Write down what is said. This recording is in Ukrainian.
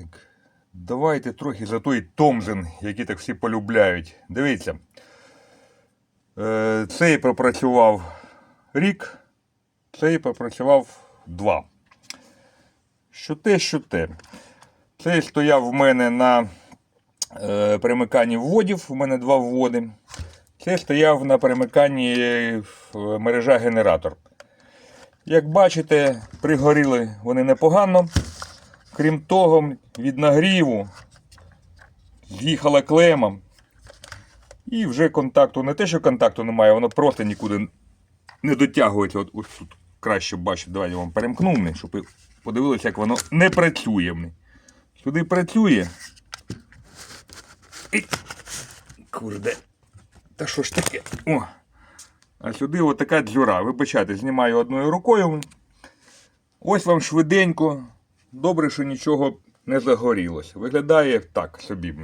Так, давайте трохи за той Томзен, який так всі полюбляють. Дивіться. Е, цей пропрацював рік, цей пропрацював два. Що те, що те. Цей стояв в мене на е, перемиканні вводів, у мене два вводи. Цей стояв на перемиканні е, мережа генератор. Як бачите, пригоріли вони непогано. Крім того, від нагріву з'їхала клема. І вже контакту, не те, що контакту немає, воно просто нікуди не дотягується. От, ось тут краще бачити. Давайте я вам перемкну, щоб подивилися, як воно не працює. Сюди працює. І... Курде. Та що ж таке? О. А сюди отака дзюра. Вибачайте, знімаю одною рукою. Ось вам швиденько. Добре, що нічого не загорілося. Виглядає так собі.